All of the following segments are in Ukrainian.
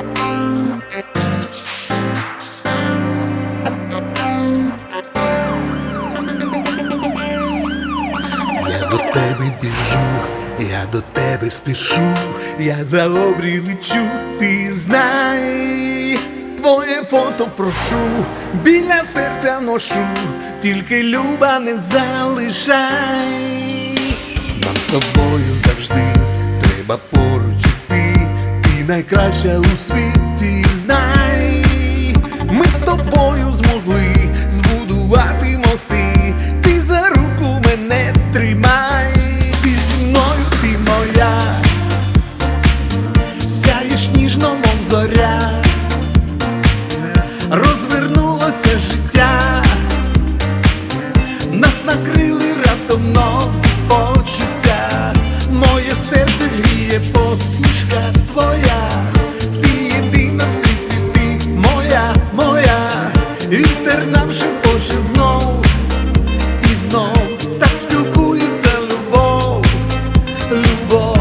Я до тебе біжу, я до тебе спішу, я за обрій лечу, ти знай, твоє фото прошу, біля серця ношу, тільки люба не залишай, нам з тобою завжди треба поруч найкраща у світі. Знай. Ми з тобою змогли збудувати мости, ти за руку мене тримай, ти зі мною, ти моя, сяєш ніжно, мов зоря, розвернулося життя, нас накрили раптом почуття, моє серце гріє посмішка твоя, вітер нам шепоче знов і знов так спілкується любов, любов.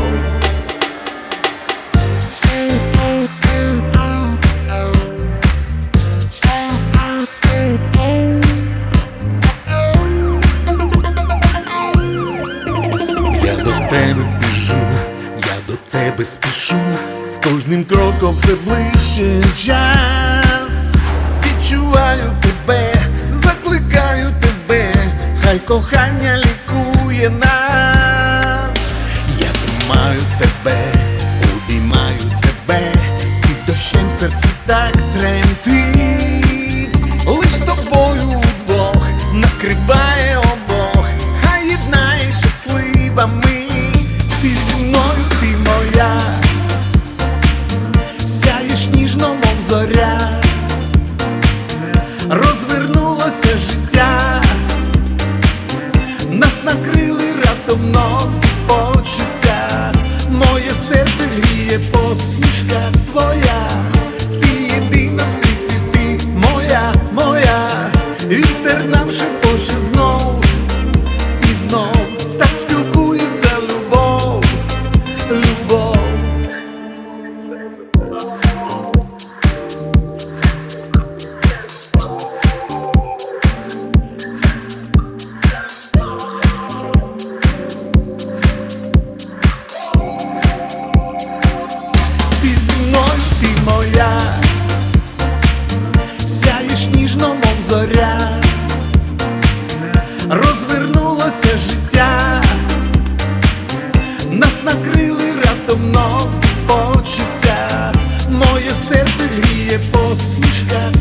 Я до тебе біжу, я до тебе спішу, з кожним кроком все ближче час. Відчуваю тебе, закликаю тебе, хай кохання лікує нас. Я тримаю тебе, обіймаю тебе, і дощем серце так тремтить, лиш тобою удвох накриває обох, хай єднає щаслива мить, ти зі мною, ти моя, сяєш ніжно, мов зоря, розвернулося життя, нас накрили раптом нові почуття, моє серце гріє посмішка твоя, ти єдина в світі, ти моя, моя, вітер нам шепоче знов і знов. Так спілкується любов, любов. Ніжно, мов зоря, розвернулося життя, нас накрили раптом нові почуття, моє серце гріє посмішка